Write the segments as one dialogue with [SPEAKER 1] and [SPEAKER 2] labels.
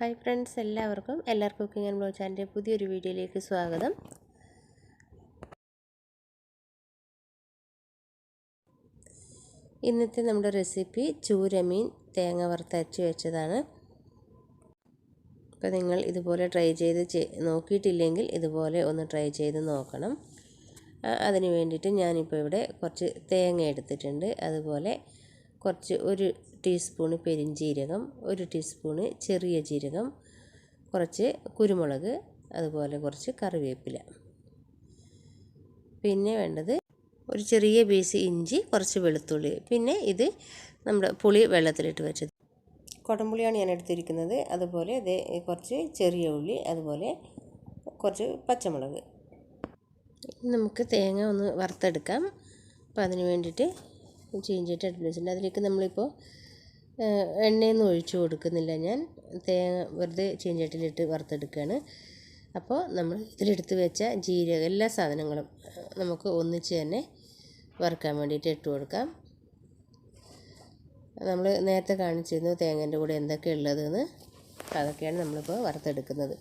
[SPEAKER 1] Hi friends എല്ലാവർക്കും എല്ലാവർക്കും cooking and blog ചാനലിന്റെ പുതിയൊരു വീഡിയോയിലേക്ക് സ്വാഗതം. ഇന്നത്തെ നമ്മുടെ റെസിപ്പി ചൂരമീൻ തേങ്ങ വറുത്തരച്ച് വെച്ചതാണ്. അപ്പോൾ നിങ്ങൾ ഇതുപോലെ ട്രൈ ചെയ്ത് നോക്കിയിട്ടില്ലെങ്കിൽ ഇതുപോലെ ഒന്ന് ട്രൈ ചെയ്ത് നോക്കണം. അതിന് വേണ്ടിയിട്ട് ഞാനിപ്പോൾ ഇവിടെ കുറച്ച് തേങ്ങ എടുത്തിട്ടുണ്ട്. അതുപോലെ കുറച്ച് ഒരു ടീസ്പൂണ് പെരിഞ്ജീരകം ഒരു ടീസ്പൂണ് ചെറിയ ജീരകം കുറച്ച് കുരുമുളക് അതുപോലെ കുറച്ച് കറിവേപ്പില. പിന്നെ വേണ്ടത് ഒരു ചെറിയ പീസ് ഇഞ്ചി കുറച്ച് വെളുത്തുള്ളി. പിന്നെ ഇത് നമ്മുടെ പുളി വെള്ളത്തിലിട്ട് വെച്ചത്. കുടംപുളിയാണ് ഞാൻ എടുത്തിരിക്കുന്നത്. അതുപോലെ ഇത് കുറച്ച് ചെറിയ ഉള്ളി അതുപോലെ കുറച്ച് പച്ചമുളക്. നമുക്ക് തേങ്ങ ഒന്ന് വറുത്തെടുക്കാം. അപ്പോൾ അതിന് വേണ്ടിയിട്ട് ചീഞ്ചിട്ട് അടുപ്പിൽ വെച്ചിട്ടുണ്ട്. അതിലേക്ക് നമ്മളിപ്പോൾ എണ്ണയൊന്നും ഒഴിച്ചു കൊടുക്കുന്നില്ല ഞാൻ. തേങ്ങ വെറുതെ ചീഞ്ചട്ടിലിട്ട് വറുത്തെടുക്കുകയാണ്. അപ്പോൾ നമ്മൾ ഇതിലെടുത്ത് വെച്ച ജീരക എല്ലാ സാധനങ്ങളും നമുക്ക് ഒന്നിച്ച് തന്നെ വറുക്കാൻ വേണ്ടിയിട്ട് ഇട്ട് കൊടുക്കാം. നമ്മൾ നേരത്തെ കാണിച്ചിരുന്നു തേങ്ങേന്റെ കൂടെ എന്തൊക്കെ ഉള്ളതെന്ന്. അതൊക്കെയാണ് നമ്മളിപ്പോൾ വറുത്തെടുക്കുന്നത്.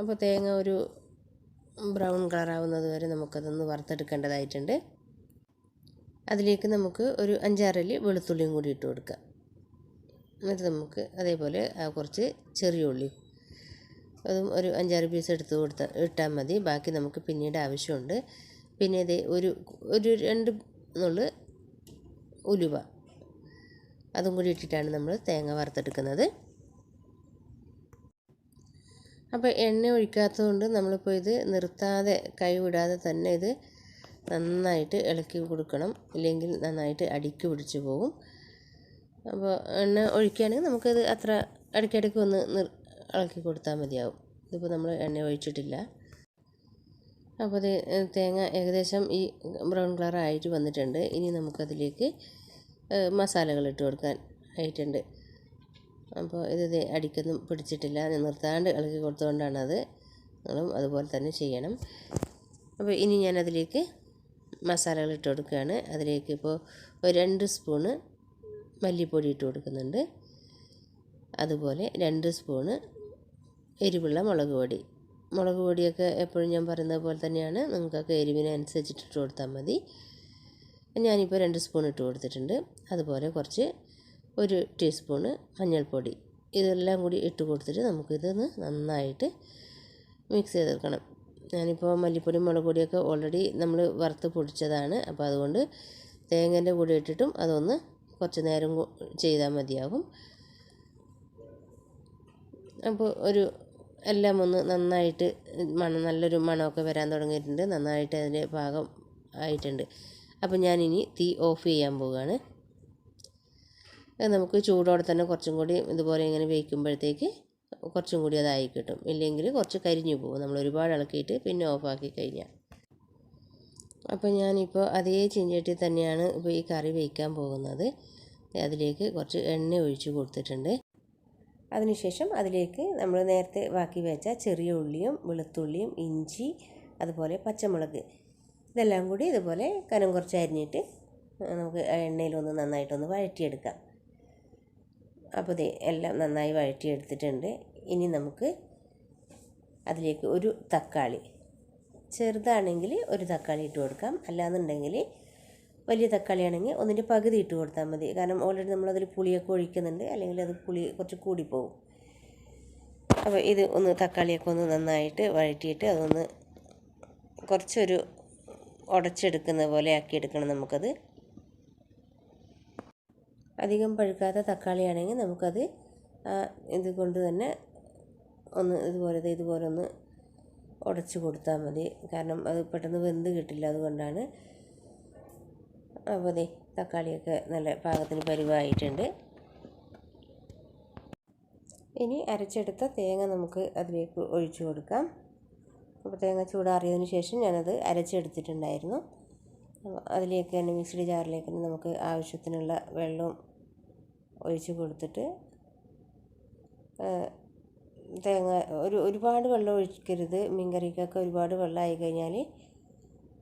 [SPEAKER 1] അപ്പോൾ തേങ്ങ ഒരു ബ്രൗൺ കളറാവുന്നത് വരെ നമുക്കതൊന്ന് വറുത്തെടുക്കേണ്ടതായിട്ടുണ്ട്. അതിലേക്ക് നമുക്ക് ഒരു അഞ്ചാറല്ലി വെളുത്തുള്ളിയും കൂടി ഇട്ട് കൊടുക്കാം എന്നിട്ട് നമുക്ക് അതേപോലെ കുറച്ച് ചെറിയ ഉള്ളി. അതും ഒരു അഞ്ചാറ് പീസ് എടുത്ത് കൊടുത്താൽ ഇട്ടാൽ മതി. ബാക്കി നമുക്ക് പിന്നീട് ആവശ്യമുണ്ട്. പിന്നെ ഇതേ ഒരു ഒരു രണ്ട് നുള്ളു ഉലുവ. അതും കൂടി ഇട്ടിട്ടാണ് നമ്മൾ തേങ്ങ വറുത്തെടുക്കുന്നത്. അപ്പോൾ എണ്ണ ഒഴിക്കാത്തതുകൊണ്ട് നമ്മളിപ്പോൾ ഇത് നിർത്താതെ കൈവിടാതെ തന്നെ ഇത് നന്നായിട്ട് ഇളക്കി കൊടുക്കണം. ഇല്ലെങ്കിൽ നന്നായിട്ട് അടിക്ക് പിടിച്ച് പോകും. അപ്പോൾ എണ്ണ ഒഴിക്കുകയാണെങ്കിൽ നമുക്കത് അത്ര ഇടയ്ക്കിടയ്ക്ക് ഒന്ന് ഇളക്കി കൊടുത്താൽ മതിയാവും. ഇതിപ്പോൾ നമ്മൾ എണ്ണ ഒഴിച്ചിട്ടില്ല. അപ്പോൾ തേങ്ങ ഏകദേശം ഈ ബ്രൗൺ കളർ ആയിട്ട് വന്നിട്ടുണ്ട്. ഇനി നമുക്കതിലേക്ക് മസാലകൾ ഇട്ട് കൊടുക്കാൻ ആയിട്ടുണ്ട്. അപ്പോൾ ഇത് അടിക്കൊന്നും പിടിച്ചിട്ടില്ല. നിർത്താണ്ട് ഇളക്കി കൊടുത്തുകൊണ്ടാണത് നിങ്ങളും അതുപോലെ തന്നെ ചെയ്യണം. അപ്പോൾ ഇനി ഞാനതിലേക്ക് മസാലകൾ ഇട്ട് കൊടുക്കുകയാണ്. അതിലേക്ക് ഇപ്പോൾ ഒരു രണ്ട് സ്പൂണ് മല്ലിപ്പൊടി ഇട്ട് കൊടുക്കുന്നുണ്ട്. അതുപോലെ രണ്ട് സ്പൂണ് എരിവുള്ള മുളക് പൊടി. മുളക് പൊടിയൊക്കെ എപ്പോഴും ഞാൻ പറയുന്നത് പോലെ തന്നെയാണ്. നിങ്ങൾക്കൊക്കെ എരിവിനനുസരിച്ചിട്ട് ഇട്ട് കൊടുത്താൽ മതി. ഞാനിപ്പോൾ രണ്ട് സ്പൂൺ ഇട്ട് കൊടുത്തിട്ടുണ്ട്. അതുപോലെ കുറച്ച് ഒരു ടീസ്പൂണ് മഞ്ഞൾപ്പൊടി. ഇതെല്ലാം കൂടി ഇട്ട് കൊടുത്തിട്ട് നമുക്കിതൊന്ന് നന്നായിട്ട് മിക്സ് ചെയ്തെടുക്കണം. ഞാനിപ്പോൾ മല്ലിപ്പൊടി മുളക് പൊടിയൊക്കെ ഓൾറെഡി നമ്മൾ വറുത്ത് പൊടിച്ചതാണ്. അപ്പോൾ അതുകൊണ്ട് തേങ്ങേന്റെ കൂടെ ഇട്ടിട്ടും അതൊന്ന് കുറച്ച് നേരം ചെയ്താൽ മതിയാകും അപ്പോൾ ഒരു എല്ലാം ഒന്ന് നന്നായിട്ട് മണം നല്ലൊരു മണമൊക്കെ വരാൻ തുടങ്ങിയിട്ടുണ്ട്. നന്നായിട്ട് അതിന്റെ ഭാഗം ആയിട്ടുണ്ട്. അപ്പോൾ ഞാനിനി തീ ഓഫ് ചെയ്യാൻ പോവുകയാണ് നമുക്ക് ചൂടോടെ തന്നെ കുറച്ചും കൂടി ഇതുപോലെ ഇങ്ങനെ വേവിക്കുമ്പോഴത്തേക്ക് കുറച്ചും കൂടി അതായി കിട്ടും. ഇല്ലെങ്കിൽ കുറച്ച് കരിഞ്ഞു പോകും. നമ്മൾ ഒരുപാട് ഇളക്കിയിട്ട് പിന്നെ ഓഫാക്കി കഴിഞ്ഞാൽ അപ്പോൾ ഞാനിപ്പോൾ അതേ ചീഞ്ചട്ടി തന്നെയാണ് ഇപ്പോൾ ഈ കറി വയ്ക്കാൻ പോകുന്നത്. അതിലേക്ക് കുറച്ച് എണ്ണ ഒഴിച്ച് കൊടുത്തിട്ടുണ്ട്. അതിനുശേഷം അതിലേക്ക് നമ്മൾ നേരത്തെ ബാക്കി വെച്ച ചെറിയ ഉള്ളിയും വെളുത്തുള്ളിയും ഇഞ്ചി അതുപോലെ പച്ചമുളക് ഇതെല്ലാം കൂടി ഇതുപോലെ കനം കുറച്ച് അരിഞ്ഞിട്ട് നമുക്ക് എണ്ണയിലൊന്ന് നന്നായിട്ടൊന്ന് വഴറ്റിയെടുക്കാം. അപ്പോൾ ഇത് എല്ലാം നന്നായി വഴറ്റിയെടുത്തിട്ടുണ്ട്. ഇനി നമുക്ക് അതിലേക്ക് ഒരു തക്കാളി ചെറുതാണെങ്കിൽ ഒരു തക്കാളി ഇട്ട് കൊടുക്കാം. അല്ലാന്നുണ്ടെങ്കിൽ വലിയ തക്കാളി ആണെങ്കിൽ ഒന്നിന്റെ പകുതി ഇട്ട് കൊടുത്താൽ മതി. കാരണം ഓൾറെഡി നമ്മളതിൽ പുളിയൊക്കെ ഒഴിക്കുന്നുണ്ട്. അല്ലെങ്കിൽ അത് പുളി കുറച്ച് കൂടിപ്പോവും. അപ്പോൾ ഇത് ഒന്ന് തക്കാളിയൊക്കെ ഒന്ന് നന്നായിട്ട് വഴറ്റിയിട്ട് അതൊന്ന് കുറച്ചൊരു ഉടച്ചെടുക്കുന്ന പോലെ ആക്കിയെടുക്കണം നമുക്കത്. അധികം പഴുക്കാത്ത തക്കാളിയാണെങ്കിൽ നമുക്കത് ഇത് കൊണ്ട് തന്നെ ഒന്ന് ഇതുപോലെ ഇതുപോലെ ഒന്ന് ഉടച്ച് കൊടുത്താൽ മതി. കാരണം അത് പെട്ടെന്ന് വെന്ത് കിട്ടില്ല അതുകൊണ്ടാണ്. അപ്പോൾ അതെ തക്കാളിയൊക്കെ നല്ല പാകത്തിന് പരിവായിട്ടുണ്ട്. ഇനി അരച്ചെടുത്ത തേങ്ങ നമുക്ക് അതിലേക്ക് ഒഴിച്ചു കൊടുക്കാം. അപ്പോൾ തേങ്ങ ചൂടാറിയതിന് ശേഷം ഞാനത് അരച്ചെടുത്തിട്ടുണ്ടായിരുന്നു. അതിലേക്ക് തന്നെ മിക്സിയുടെ ജാറിലേക്ക് നമുക്ക് ആവശ്യത്തിനുള്ള വെള്ളവും ഒഴിച്ച് കൊടുത്തിട്ട് തേങ്ങ ഒരു ഒരുപാട് വെള്ളം ഒഴിക്കരുത്. മീൻകറിക്കൊക്കെ ഒരുപാട് വെള്ളം ആയി കഴിഞ്ഞാൽ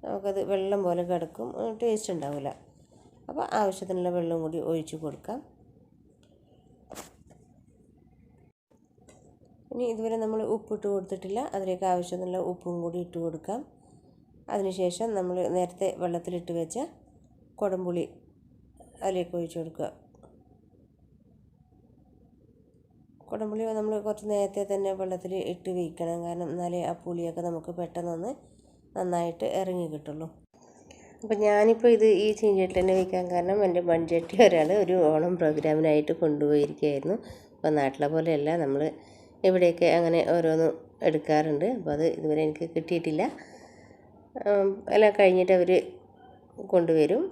[SPEAKER 1] നമുക്കത് വെള്ളം പോലെ കിടക്കും. ടേസ്റ്റ് ഉണ്ടാവില്ല. അപ്പോൾ ആവശ്യത്തിനുള്ള വെള്ളം കൂടി ഒഴിച്ച് കൊടുക്കാം. ഇനി ഇതുവരെ നമ്മൾ ഉപ്പിട്ട് കൊടുത്തിട്ടില്ല. അതിലേക്ക് ആവശ്യത്തിനുള്ള ഉപ്പും കൂടി ഇട്ട് കൊടുക്കാം. അതിനുശേഷം നമ്മൾ നേരത്തെ വെള്ളത്തിലിട്ട് വെച്ച കുടംപുളി അതിലേക്ക് ഒഴിച്ചു കൊടുക്കുക. കുടംപുളി നമ്മൾ കുറച്ച് നേരത്തെ തന്നെ വെള്ളത്തിൽ ഇട്ട് വയ്ക്കണം കാരണം എന്നാലേ ആ പുളിയൊക്കെ നമുക്ക് പെട്ടെന്നൊന്ന് നന്നായിട്ട് ഇറങ്ങി കിട്ടുള്ളൂ. അപ്പോൾ ഞാനിപ്പോൾ ഇത് ഈ ചീഞ്ചട്ടിൽ തന്നെ വയ്ക്കാൻ കാരണം എന്റെ മൺചട്ടി ഒരാൾ ഒരു ഓണം പ്രോഗ്രാമിനായിട്ട് കൊണ്ടുപോയിരിക്കുകയായിരുന്നു. അപ്പോൾ നാട്ടിലെ പോലെയല്ല നമ്മൾ ഇവിടെയൊക്കെ അങ്ങനെ ഓരോന്നും എടുക്കാറുണ്ട്. അപ്പോൾ അത് ഇതുവരെ എനിക്ക് കിട്ടിയിട്ടില്ല. എല്ലാം കഴിഞ്ഞിട്ട് അവർ കൊണ്ടുവരും.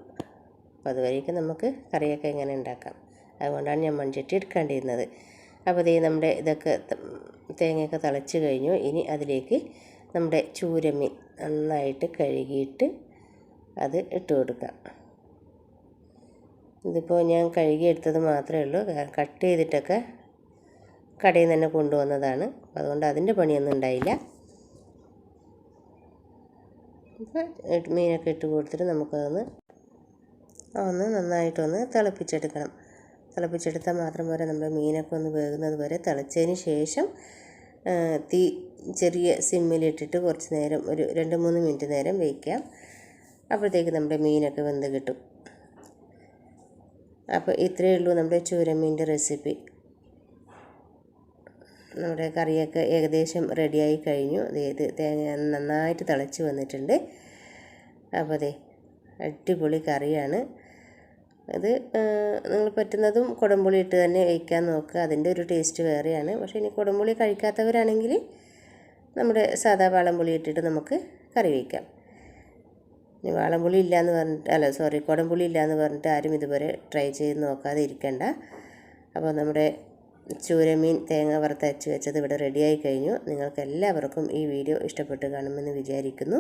[SPEAKER 1] അപ്പോൾ അതുവരെയൊക്കെ നമുക്ക് കറിയൊക്കെ ഇങ്ങനെ ഉണ്ടാക്കാം. അതുകൊണ്ടാണ് ഞാൻ മൺചട്ടി എടുക്കേണ്ടിയിരുന്നത് അപ്പോൾ ഇത് നമ്മുടെ ഇതൊക്കെ തേങ്ങയൊക്കെ തിളച്ച് കഴിഞ്ഞു. ഇനി അതിലേക്ക് നമ്മുടെ ചൂരമീൻ നന്നായിട്ട് കഴുകിയിട്ട് അത് ഇട്ട് കൊടുക്കാം. ഇതിപ്പോൾ ഞാൻ കഴുകിയെടുത്തത് മാത്രമേ ഉള്ളൂ. കട്ട് ചെയ്തിട്ടൊക്കെ കടയിൽ നിന്ന് തന്നെ കൊണ്ടുവന്നതാണ്. അതുകൊണ്ട് അതിന്റെ പണിയൊന്നും ഉണ്ടായില്ല. മീനൊക്കെ ഇട്ട് കൊടുത്തിട്ട് നമുക്കതൊന്ന് ഒന്ന് നന്നായിട്ടൊന്ന് തിളപ്പിച്ചെടുക്കണം. തിളപ്പിച്ചെടുത്താൽ മാത്രം പോരാ നമ്മൾ മീനൊക്കെ ഒന്ന് വേകുന്നത് വരെ തിളച്ചതിന് ശേഷം തീ ചെറിയ സിമ്മിലിട്ടിട്ട് കുറച്ച് നേരം ഒരു രണ്ട് മൂന്ന് മിനിറ്റ് നേരം വയ്ക്കാം അപ്പോഴത്തേക്ക് നമ്മുടെ മീനൊക്കെ വെന്ത് കിട്ടും. അപ്പോൾ ഇത്രയേ ഉള്ളൂ നമ്മുടെ ചൂരമീന്റെ റെസിപ്പി. നമ്മുടെ കറിയൊക്കെ ഏകദേശം റെഡിയായി കഴിഞ്ഞു. അതായത് തേങ്ങ നന്നായിട്ട് തിളച്ച് വന്നിട്ടുണ്ട്. അപ്പോൾ അതെ അടിപൊളി കറിയാണ്. അത് നിങ്ങൾ പറ്റുന്നതും കുടംപുളി ഇട്ട് തന്നെ കഴിക്കാൻ നോക്കുക. അതിന്റെ ഒരു ടേസ്റ്റ് വേറെയാണ്. പക്ഷേ ഇനി കുടംപുളി കഴിക്കാത്തവരാണെങ്കിൽ നമ്മുടെ സാധാ വാളംപുളി ഇട്ടിട്ട് നമുക്ക് കറി വയ്ക്കാം. ഇനി വാളംപുളി ഇല്ലയെന്ന് പറഞ്ഞിട്ട് അല്ല സോറി കുടംപുളി ഇല്ലയെന്ന് പറഞ്ഞിട്ട് ആരും ഇതുവരെ ട്രൈ ചെയ്ത് നോക്കാതെ ഇരിക്കണ്ട. അപ്പോൾ നമ്മുടെ ചൂരമീൻ തേങ്ങ വറുത്തരച്ച് വെച്ചത് ഇവിടെ റെഡിയായി കഴിഞ്ഞു. നിങ്ങൾക്ക് എല്ലാവർക്കും ഈ വീഡിയോ ഇഷ്ടപ്പെട്ട് കാണുമെന്ന് വിചാരിക്കുന്നു.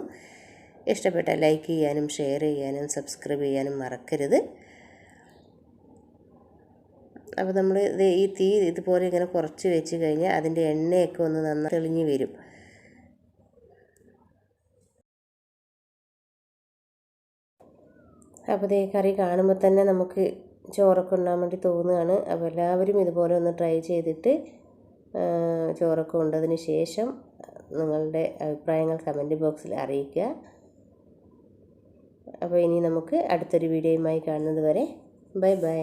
[SPEAKER 1] ഇഷ്ടപ്പെട്ട ലൈക്ക് ചെയ്യാനും ഷെയർ ചെയ്യാനും സബ്സ്ക്രൈബ് ചെയ്യാനും മറക്കരുത്. അപ്പോൾ നമ്മൾ ഇത് ഈ തീ ഇതുപോലെ ഇങ്ങനെ കുറച്ച് വെച്ച് കഴിഞ്ഞാൽ അതിന്റെ എണ്ണയൊക്കെ ഒന്ന് നന്നായി തെളിഞ്ഞ് വരും. അപ്പോൾ ഈ കറി കാണുമ്പോൾ തന്നെ നമുക്ക് ചോറൊക്കെ ഉണ്ടാൻ വേണ്ടി തോന്നുകയാണ്. അപ്പോൾ എല്ലാവരും ഇതുപോലെ ഒന്ന് ട്രൈ ചെയ്തിട്ട് ചോറൊക്കെ ഉണ്ടതിന് ശേഷം നിങ്ങളുടെ അഭിപ്രായങ്ങൾ കമന്റ് ബോക്സിൽ അറിയിക്കുക. അപ്പോൾ ഇനി നമുക്ക് അടുത്തൊരു വീഡിയോയുമായി കാണുന്നത് വരെ ബൈ ബൈ